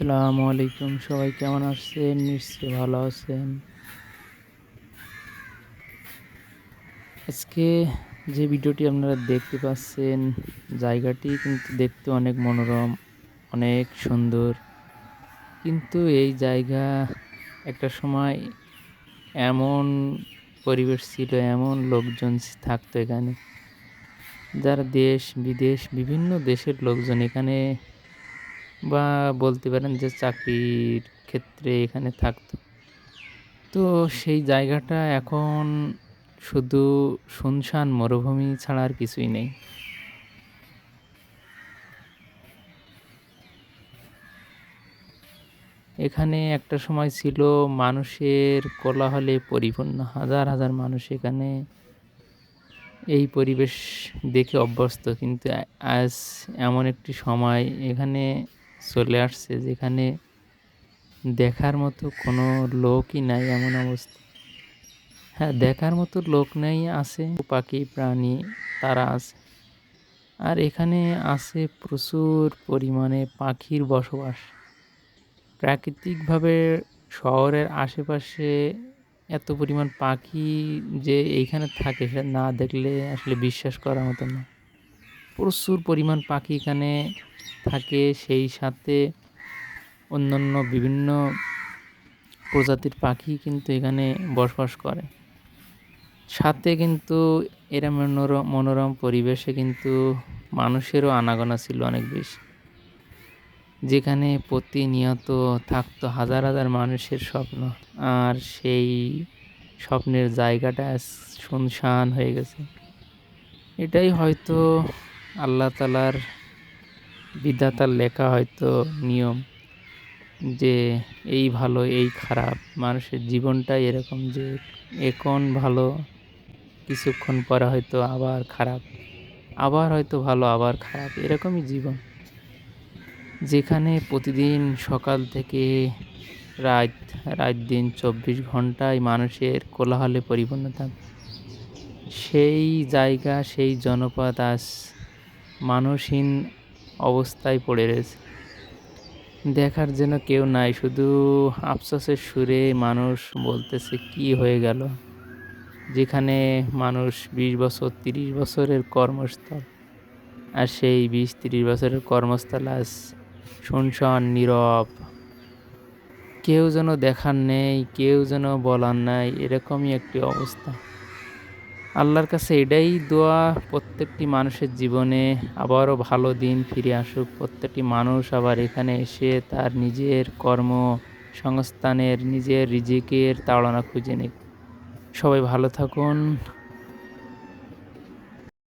আসসালামু আলাইকুম। সবাই কেমন আছেন? নিশ্চয়ই ভালো আছেন। আজকে যে ভিডিওটি আপনারা দেখতে পাচ্ছেন, জায়গাটি কিন্তু দেখতে অনেক মনোরম, অনেক সুন্দর। কিন্তু এই জায়গা একটা সময় এমন পরিবেশ ছিল, এমন লোকজন থাকতো এখানে। যারা দেশ, বিদেশ, বিভিন্ন দেশের লোকজন এখানে বা বলতে পারেন যে চাকরির ক্ষেত্রে এখানে থাকতো। তো সেই জায়গাটা এখন শুধু শুনশান, মরুভূমি ছাড়া আর কিছুই নেই। এখানে একটা সময় ছিল মানুষের কোলাহলে পরিপূর্ণ, হাজার হাজার মানুষ এখানে এই পরিবেশ দেখে অভ্যস্ত। কিন্তু আজ এমন একটি সময় এখানে চলে আসছে, যেখানে দেখার মতো কোনো লোকই নাই এমন অবস্থা। হ্যাঁ দেখার মতো লোক নেই, আছে পাখি, প্রাণী, তারা আছে। আর এখানে আছে প্রচুর পরিমাণে পাখির বসবাস। প্রাকৃতিকভাবে শহরের আশেপাশে এত পরিমাণ পাখি যে এইখানে থাকে, সেটা না দেখলে আসলে বিশ্বাস করার মতো না। প্রচুর পরিমাণ পাখি এখানে থাকে সেই সাথে অন্যান্য বিভিন্ন প্রজাতির পাখি কিন্তু এখানে বসবাস করে। সাথে কিন্তু এরা মনোরম মনোরম পরিবেশে কিন্তু মানুষেরও আনাগোনা ছিল অনেক বেশি। যেখানে প্রতিনিয়ত থাকতো হাজার হাজার মানুষের স্বপ্ন, আর সেই স্বপ্নের জায়গাটা শুনশান হয়ে গেছে। এটাই হয়তো আল্লাহ তালার বিধাতার লেখা হয়তো নিয়ম যে এই ভালো, এই খারাপ। মানুষের জীবনটাই এরকম যে এখন ভালো, কিছুক্ষণ পরে হয়তো আবার খারাপ, আবার হয়তো ভালো, আবার খারাপ, এরকমই জীবন। যেখানে প্রতিদিন সকাল থেকে রাত রাত দিন চব্বিশ ঘন্টায় মানুষের কোলাহলে পরিপূর্ণ থাকে। সেই জায়গা, সেই জনপদ আজ মানুষহীন অবস্থায় পড়ে রয়েছে। দেখার যেন কেউ নাই, শুধু আফসোসের সুরে মানুষ বলতেছে, কি হয়ে গেল? যেখানে মানুষ বিশ বছর, তিরিশ বছরের কর্মস্থল। আর সেই বিশ, তিরিশ বছরের কর্মস্থল আজ শুনশান, নীরব। কেউ যেন দেখার নেই, কেউ যেন বলার নাই, এরকমই একটি অবস্থা। আল্লাহর কাছে এটাই দোয়া, প্রত্যেকটি মানুষের জীবনে আবারও ভালো দিন ফিরে আসুক। প্রত্যেকটি মানুষ আবার এখানে এসে তার নিজের কর্ম সংস্থানের, নিজের রিজিকের তাড়না খুঁজে নিক। সবাই ভালো থাকুন।